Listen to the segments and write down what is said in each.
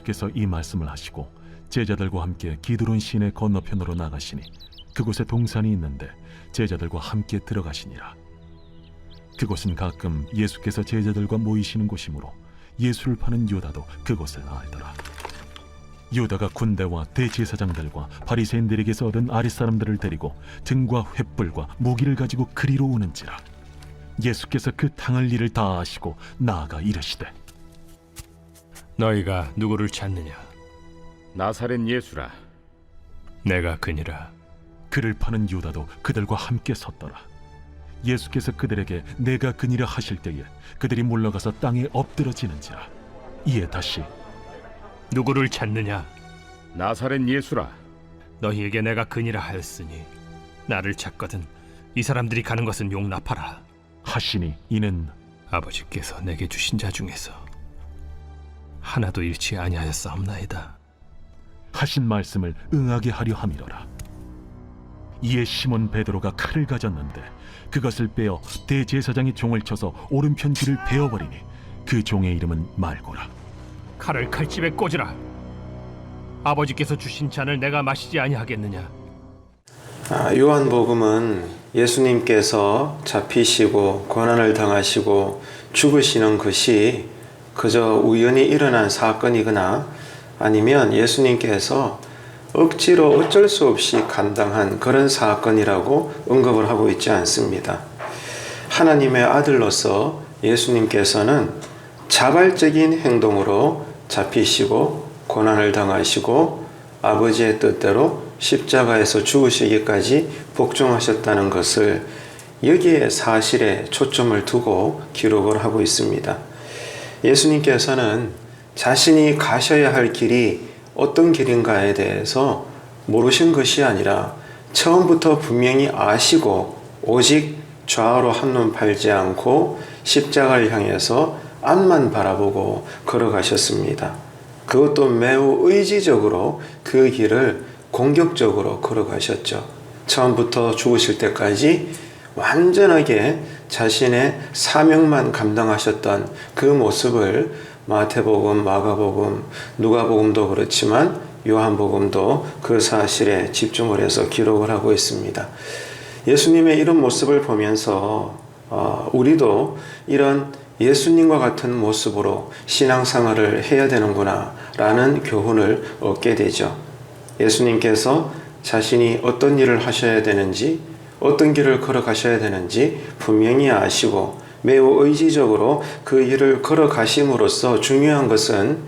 예수께서 이 말씀을 하시고 제자들과 함께 기드론 시내 건너편으로 나가시니 그곳에 동산이 있는데 제자들과 함께 들어가시니라. 그곳은 가끔 예수께서 제자들과 모이시는 곳이므로 예수를 파는 유다도 그곳을 알더라. 유다가 군대와 대제사장들과 바리새인들에게서 얻은 아랫 사람들을 데리고 등과 횃불과 무기를 가지고 그리로 오는지라. 예수께서 그 당할 일을 다 아시고 나아가 이르시되 너희가 누구를 찾느냐? 나사렛 예수라 내가 그니라. 그를 파는 유다도 그들과 함께 섰더라. 예수께서 그들에게 내가 그니라 하실 때에 그들이 물러가서 땅에 엎드러지는지라. 이에 다시 누구를 찾느냐? 나사렛 예수라 너희에게 내가 그니라 하였으니 나를 찾거든 이 사람들이 가는 것은 용납하라. 하시니 이는 아버지께서 내게 주신 자 중에서 하나도 잃지 아니하였사옵나이다. 하신 말씀을 응하게 하려 함이로라. 이에 시몬 베드로가 칼을 가졌는데 그것을 빼어 대제사장이 종을 쳐서 오른편 귀를 베어버리니 그 종의 이름은 말고라. 칼을 칼집에 꽂으라. 아버지께서 주신 잔을 내가 마시지 아니하겠느냐? 아, 요한복음은 예수님께서 잡히시고 고난을 당하시고 죽으시는 것이 그저 우연히 일어난 사건이거나 아니면 예수님께서 억지로 어쩔 수 없이 감당한 그런 사건이라고 언급을 하고 있지 않습니다. 하나님의 아들로서 예수님께서는 자발적인 행동으로 잡히시고 고난을 당하시고 아버지의 뜻대로 십자가에서 죽으시기까지 복종하셨다는 것을 여기에 사실에 초점을 두고 기록을 하고 있습니다. 예수님께서는 자신이 가셔야 할 길이 어떤 길인가에 대해서 모르신 것이 아니라 처음부터 분명히 아시고 오직 좌우로 한눈 팔지 않고 십자가를 향해서 앞만 바라보고 걸어가셨습니다. 그것도 매우 의지적으로 그 길을 공격적으로 걸어가셨죠. 처음부터 죽으실 때까지 완전하게 자신의 사명만 감당하셨던 그 모습을 마태복음, 마가복음, 누가복음도 그렇지만 요한복음도 그 사실에 집중을 해서 기록을 하고 있습니다. 예수님의 이런 모습을 보면서 어, 우리도 이런 예수님과 같은 모습으로 신앙생활을 해야 되는구나 라는 교훈을 얻게 되죠. 예수님께서 자신이 어떤 일을 하셔야 되는지 어떤 길을 걸어가셔야 되는지 분명히 아시고 매우 의지적으로 그 일을 걸어가심으로써 중요한 것은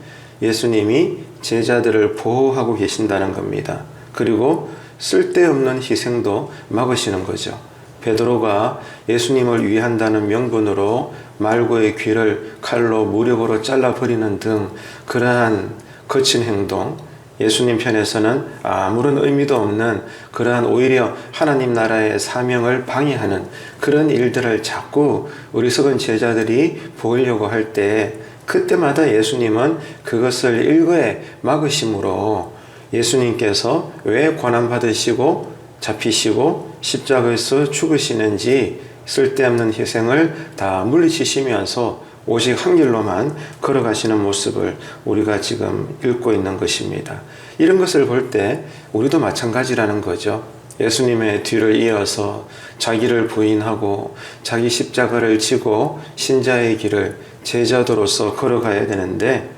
예수님이 제자들을 보호하고 계신다는 겁니다. 그리고 쓸데없는 희생도 막으시는 거죠. 베드로가 예수님을 위한다는 명분으로 말고의 귀를 칼로 무력으로 잘라버리는 등 그러한 거친 행동, 예수님 편에서는 아무런 의미도 없는 그러한 오히려 하나님 나라의 사명을 방해하는 그런 일들을 자꾸 어리석은 제자들이 보이려고 할 때 그때마다 예수님은 그것을 일거에 막으심으로 예수님께서 왜 고난받으시고 잡히시고 십자가에서 죽으시는지 쓸데없는 희생을 다 물리치시면서 오직 한 길로만 걸어가시는 모습을 우리가 지금 읽고 있는 것입니다. 이런 것을 볼 때 우리도 마찬가지라는 거죠. 예수님의 뒤를 이어서 자기를 부인하고 자기 십자가를 지고 신자의 길을 제자도로서 걸어가야 되는데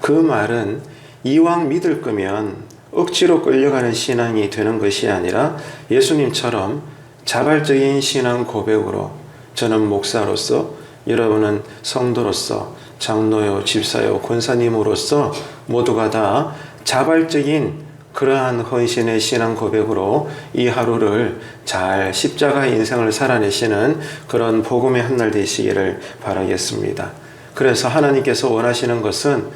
그 말은 이왕 믿을 거면 억지로 끌려가는 신앙이 되는 것이 아니라 예수님처럼 자발적인 신앙 고백으로 저는 목사로서 여러분은 성도로서 장로요, 집사요, 권사님으로서 모두가 다 자발적인 그러한 헌신의 신앙 고백으로 이 하루를 잘 십자가 인생을 살아내시는 그런 복음의 한날 되시기를 바라겠습니다. 그래서 하나님께서 원하시는 것은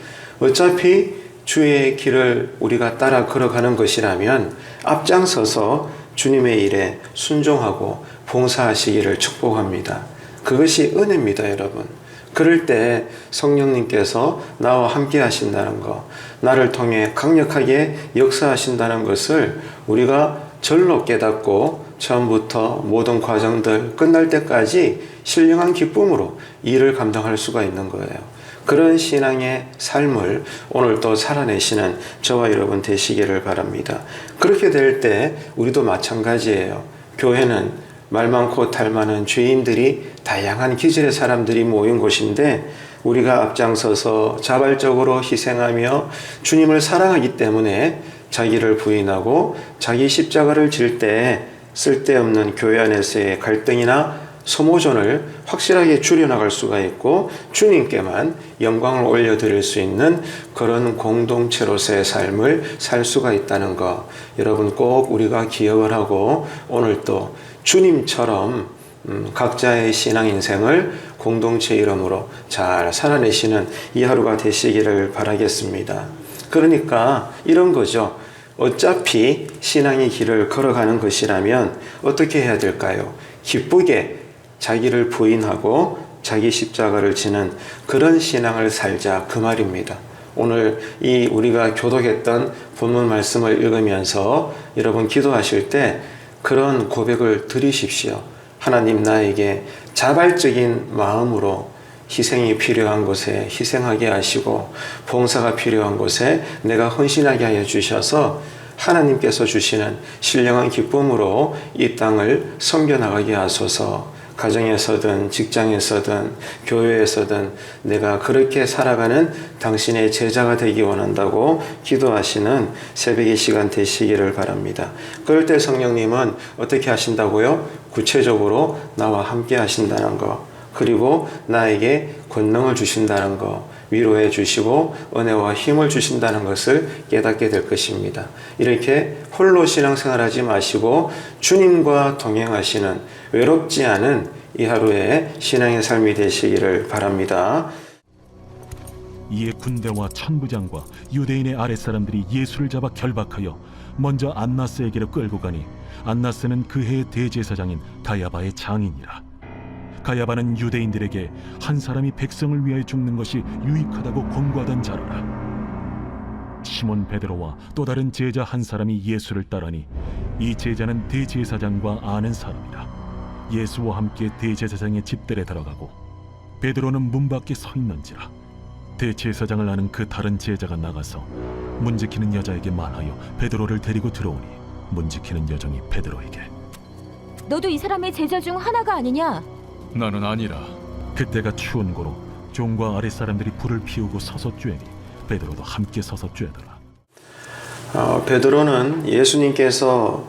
어차피 주의 길을 우리가 따라 걸어가는 것이라면 앞장서서 주님의 일에 순종하고 봉사하시기를 축복합니다. 그것이 은혜입니다, 여러분. 그럴 때 성령님께서 나와 함께 하신다는 것, 나를 통해 강력하게 역사하신다는 것을 우리가 절로 깨닫고 처음부터 모든 과정들 끝날 때까지 신령한 기쁨으로 일을 감당할 수가 있는 거예요. 그런 신앙의 삶을 오늘 또 살아내시는 저와 여러분 되시기를 바랍니다. 그렇게 될 때 우리도 마찬가지예요. 교회는 말 많고 탈 많은 죄인들이 다양한 기질의 사람들이 모인 곳인데 우리가 앞장서서 자발적으로 희생하며 주님을 사랑하기 때문에 자기를 부인하고 자기 십자가를 질 때 쓸데없는 교회 안에서의 갈등이나 소모전을 확실하게 줄여나갈 수가 있고 주님께만 영광을 올려드릴 수 있는 그런 공동체로서의 삶을 살 수가 있다는 거 여러분 꼭 우리가 기억을 하고 오늘 또 주님처럼 음, 각자의 신앙 인생을 공동체 이름으로 잘 살아내시는 이 하루가 되시기를 바라겠습니다. 그러니까 이런 거죠. 어차피 신앙의 길을 걸어가는 것이라면 어떻게 해야 될까요? 기쁘게 자기를 부인하고 자기 십자가를 지는 그런 신앙을 살자 그 말입니다. 오늘 이 우리가 교독했던 본문 말씀을 읽으면서 여러분 기도하실 때 그런 고백을 드리십시오. 하나님 나에게 자발적인 마음으로 희생이 필요한 곳에 희생하게 하시고 봉사가 필요한 곳에 내가 헌신하게 하여 주셔서 하나님께서 주시는 신령한 기쁨으로 이 땅을 섬겨 나가게 하소서 가정에서든 직장에서든 교회에서든 내가 그렇게 살아가는 당신의 제자가 되기 원한다고 기도하시는 새벽의 시간 되시기를 바랍니다. 그럴 때 성령님은 어떻게 하신다고요? 구체적으로 나와 함께 하신다는 거. 그리고 나에게 권능을 주신다는 거, 위로해 주시고 은혜와 힘을 주신다는 것을 깨닫게 될 것입니다. 이렇게 홀로 신앙생활하지 마시고 주님과 동행하시는 외롭지 않은 이 하루의 신앙의 삶이 되시기를 바랍니다. 이에 군대와 천부장과 유대인의 아랫사람들이 예수를 잡아 결박하여 먼저 안나스에게로 끌고 가니 안나스는 그 해의 대제사장인 가야바의 장인이라 가야바는 유대인들에게 한 사람이 백성을 위하여 죽는 것이 유익하다고 권고하던 자로라 시몬 베드로와 또 다른 제자 한 사람이 예수를 따르니 이 제자는 대제사장과 아는 사람이라 예수와 함께 대제사장의 집들에 들어가고 베드로는 문 밖에 서 있는지라 대제사장을 아는 그 다른 제자가 나가서 문 지키는 여자에게 말하여 베드로를 데리고 들어오니 문 지키는 여종이 베드로에게 너도 이 사람의 제자 중 하나가 아니냐? 나는 아니라 그때가 추운 고로 종과 아랫 사람들이 불을 피우고 서서 쬐니 베드로도 함께 서서 쬐더라 어, 베드로는 예수님께서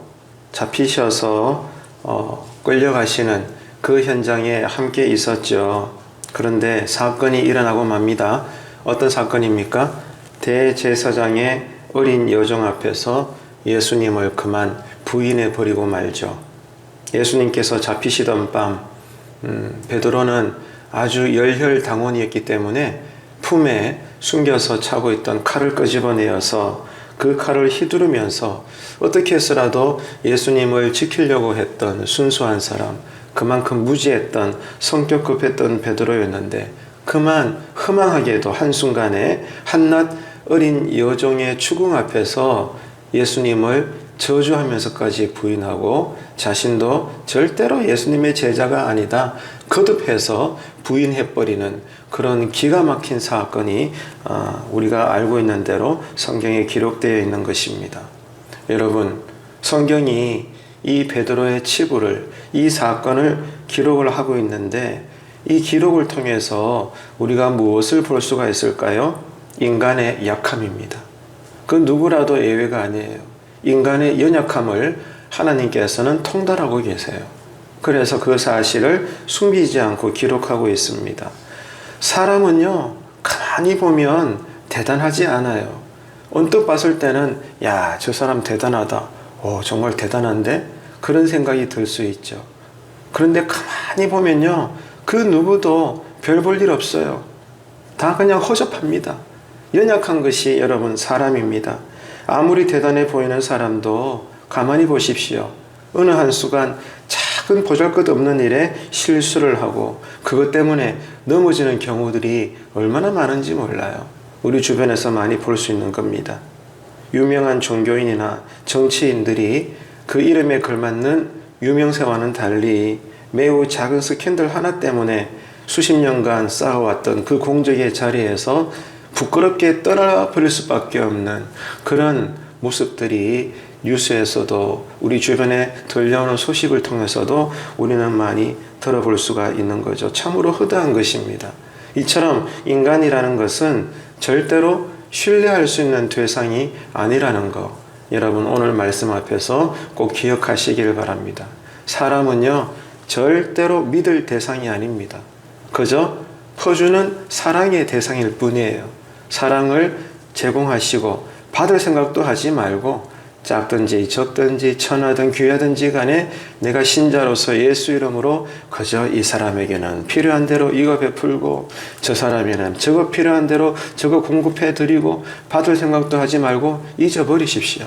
잡히셔서 어, 끌려가시는 그 현장에 함께 있었죠. 그런데 사건이 일어나고 맙니다. 어떤 사건입니까? 대제사장의 어린 여종 앞에서 예수님을 그만 부인해 버리고 말죠. 예수님께서 잡히시던 밤, 음, 베드로는 아주 열혈 당원이었기 때문에 품에 숨겨서 차고 있던 칼을 끄집어내어서 그 칼을 휘두르면서 어떻게 해서라도 예수님을 지키려고 했던 순수한 사람, 그만큼 무지했던 성격 급했던 베드로였는데 그만 허망하게도 한순간에 한낱 어린 여종의 추궁 앞에서 예수님을 저주하면서까지 부인하고 자신도 절대로 예수님의 제자가 아니다 거듭해서 부인해버리는 그런 기가 막힌 사건이 아, 우리가 알고 있는 대로 성경에 기록되어 있는 것입니다. 여러분, 성경이 이 베드로의 치부를 이 사건을 기록을 하고 있는데 이 기록을 통해서 우리가 무엇을 볼 수가 있을까요? 인간의 약함입니다. 그 누구라도 예외가 아니에요. 인간의 연약함을 하나님께서는 통달하고 계세요. 그래서 그 사실을 숨기지 않고 기록하고 있습니다. 사람은요, 가만히 보면 대단하지 않아요. 언뜻 봤을 때는, 야, 저 사람 대단하다. 오, 정말 대단한데? 그런 생각이 들 수 있죠. 그런데 가만히 보면요, 그 누구도 별 볼 일 없어요. 다 그냥 허접합니다. 연약한 것이 여러분 사람입니다. 아무리 대단해 보이는 사람도 가만히 보십시오. 어느 한순간 작은 보잘것 없는 일에 실수를 하고 그것 때문에 넘어지는 경우들이 얼마나 많은지 몰라요. 우리 주변에서 많이 볼 수 있는 겁니다. 유명한 종교인이나 정치인들이 그 이름에 걸맞는 유명세와는 달리 매우 작은 스캔들 하나 때문에 수십 년간 쌓아왔던 그 공적의 자리에서 부끄럽게 떠나버릴 수밖에 없는 그런 모습들이 뉴스에서도 우리 주변에 들려오는 소식을 통해서도 우리는 많이 들어볼 수가 있는 거죠. 참으로 허다한 것입니다. 이처럼 인간이라는 것은 절대로 신뢰할 수 있는 대상이 아니라는 거. 여러분 오늘 말씀 앞에서 꼭 기억하시길 바랍니다. 사람은요 절대로 믿을 대상이 아닙니다. 그저 퍼주는 사랑의 대상일 뿐이에요. 사랑을 제공하시고 받을 생각도 하지 말고 작든지 적든지 천하든 귀하든지 간에 내가 신자로서 예수 이름으로 그저 이 사람에게는 필요한 대로 이거 베풀고 저 사람에게는 저거 필요한 대로 저거 공급해 드리고 받을 생각도 하지 말고 잊어버리십시오.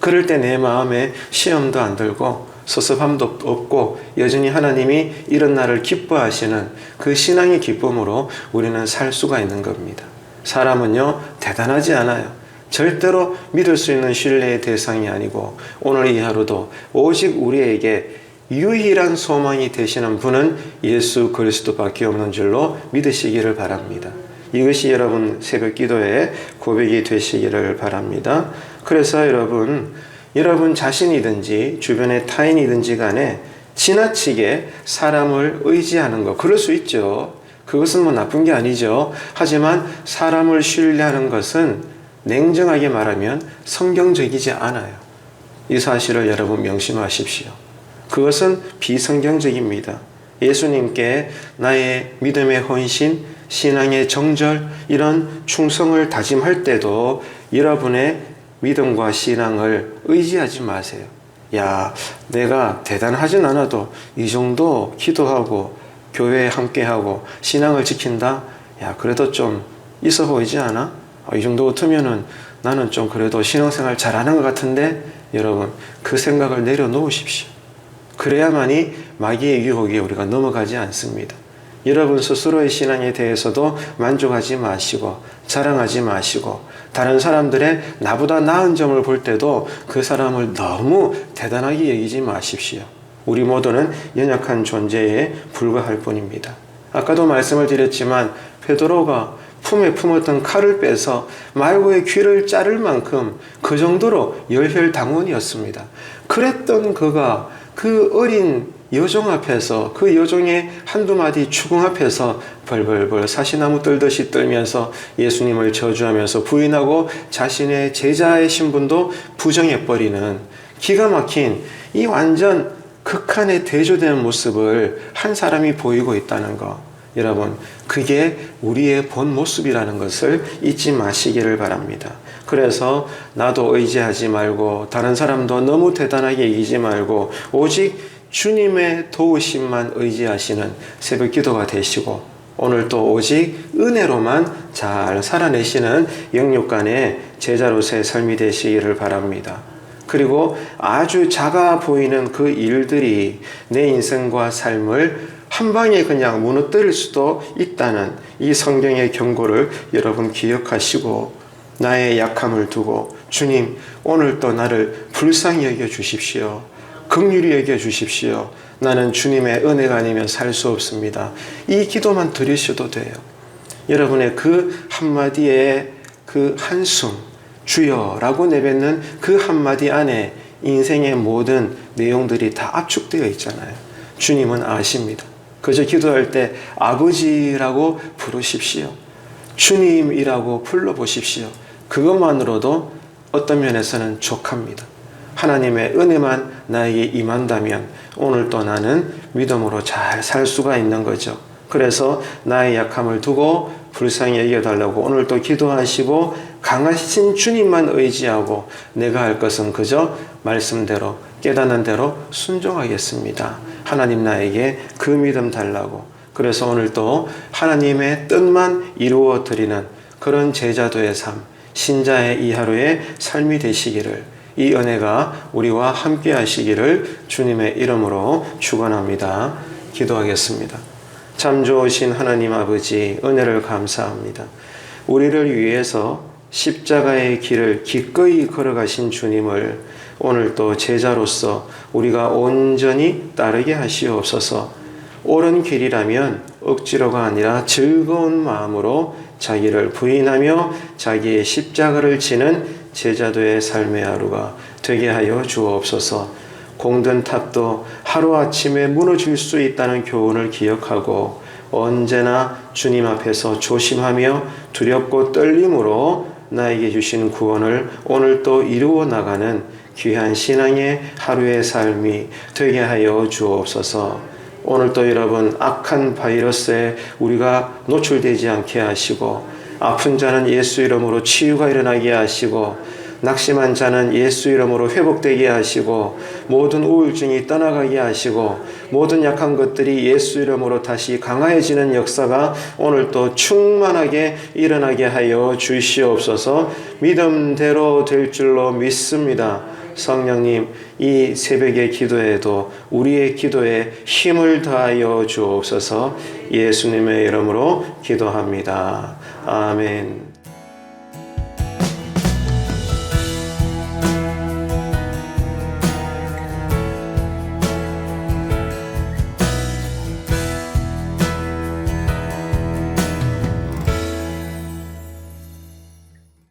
그럴 때 내 마음에 시험도 안 들고 섭섭함도 없고 여전히 하나님이 이런 나를 기뻐하시는 그 신앙의 기쁨으로 우리는 살 수가 있는 겁니다. 사람은요 대단하지 않아요. 절대로 믿을 수 있는 신뢰의 대상이 아니고 오늘 이 하루도 오직 우리에게 유일한 소망이 되시는 분은 예수 그리스도밖에 없는 줄로 믿으시기를 바랍니다. 이것이 여러분 새벽 기도의 고백이 되시기를 바랍니다. 그래서 여러분, 여러분 자신이든지 주변의 타인이든지 간에 지나치게 사람을 의지하는 것, 그럴 수 있죠. 그것은 뭐 나쁜 게 아니죠. 하지만 사람을 신뢰하는 것은 냉정하게 말하면 성경적이지 않아요. 이 사실을 여러분 명심하십시오. 그것은 비성경적입니다. 예수님께 나의 믿음의 헌신, 신앙의 정절, 이런 충성을 다짐할 때도 여러분의 믿음과 신앙을 의지하지 마세요. 야, 내가 대단하진 않아도 이 정도 기도하고 교회에 함께하고 신앙을 지킨다? 야, 그래도 좀 있어 보이지 않아? 이 정도 같으면은 나는 좀 그래도 신앙생활 잘하는 것 같은데 여러분 그 생각을 내려놓으십시오. 그래야만이 마귀의 유혹에 우리가 넘어가지 않습니다. 여러분 스스로의 신앙에 대해서도 만족하지 마시고 자랑하지 마시고 다른 사람들의 나보다 나은 점을 볼 때도 그 사람을 너무 대단하게 여기지 마십시오. 우리 모두는 연약한 존재에 불과할 뿐입니다. 아까도 말씀을 드렸지만 베드로가 품에 품었던 칼을 빼서 말고의 귀를 자를 만큼 그 정도로 열혈당원이었습니다. 그랬던 그가 그 어린 여종 앞에서 그 여종의 한두 마디 추궁 앞에서 벌벌벌 사시나무 떨듯이 떨면서 예수님을 저주하면서 부인하고 자신의 제자의 신분도 부정해버리는 기가 막힌 이 완전 극한에 대조되는 모습을 한 사람이 보이고 있다는 것. 여러분, 그게 우리의 본 모습이라는 것을 잊지 마시기를 바랍니다. 그래서 나도 의지하지 말고 다른 사람도 너무 대단하게 이기지 말고 오직 주님의 도우심만 의지하시는 새벽 기도가 되시고 오늘 또 오직 은혜로만 잘 살아내시는 영육간의 제자로서의 삶이 되시기를 바랍니다. 그리고 아주 작아 보이는 그 일들이 내 인생과 삶을 한 방에 그냥 무너뜨릴 수도 있다는 이 성경의 경고를 여러분 기억하시고 나의 약함을 두고 주님 오늘도 나를 불쌍히 여겨 주십시오. 긍휼히 여겨 주십시오. 나는 주님의 은혜가 아니면 살 수 없습니다. 이 기도만 드리셔도 돼요. 여러분의 그 한마디의 그 한숨, 주여라고 내뱉는 그 한마디 안에 인생의 모든 내용들이 다 압축되어 있잖아요. 주님은 아십니다. 그저 기도할 때 아버지라고 부르십시오. 주님이라고 불러보십시오. 그것만으로도 어떤 면에서는 족합니다. 하나님의 은혜만 나에게 임한다면 오늘도 나는 믿음으로 잘 살 수가 있는 거죠. 그래서 나의 약함을 두고 불쌍히 여겨달라고 오늘도 기도하시고 강하신 주님만 의지하고 내가 할 것은 그저 말씀대로 깨닫는 대로 순종하겠습니다. 하나님 나에게 그 믿음 달라고. 그래서 오늘도 하나님의 뜻만 이루어 드리는 그런 제자도의 삶, 신자의 이 하루의 삶이 되시기를 이 은혜가 우리와 함께 하시기를 주님의 이름으로 축원합니다. 기도하겠습니다. 참 좋으신 하나님 아버지 은혜를 감사합니다. 우리를 위해서 십자가의 길을 기꺼이 걸어가신 주님을 오늘 또 제자로서 우리가 온전히 따르게 하시옵소서. 옳은 길이라면 억지로가 아니라 즐거운 마음으로 자기를 부인하며 자기의 십자가를 지는 제자도의 삶의 하루가 되게 하여 주옵소서. 공든 탑도 하루아침에 무너질 수 있다는 교훈을 기억하고 언제나 주님 앞에서 조심하며 두렵고 떨림으로 나에게 주신 구원을 오늘 또 이루어 나가는 귀한 신앙의 하루의 삶이 되게 하여 주옵소서. 오늘 또 여러분 악한 바이러스에 우리가 노출되지 않게 하시고 아픈 자는 예수 이름으로 치유가 일어나게 하시고 낙심한 자는 예수 이름으로 회복되게 하시고 모든 우울증이 떠나가게 하시고 모든 약한 것들이 예수 이름으로 다시 강화해지는 역사가 오늘 또 충만하게 일어나게 하여 주시옵소서 믿음대로 될 줄로 믿습니다. 성령님, 이 새벽의 기도에도 우리의 기도에 힘을 더하여 주옵소서 예수님의 이름으로 기도합니다. 아멘.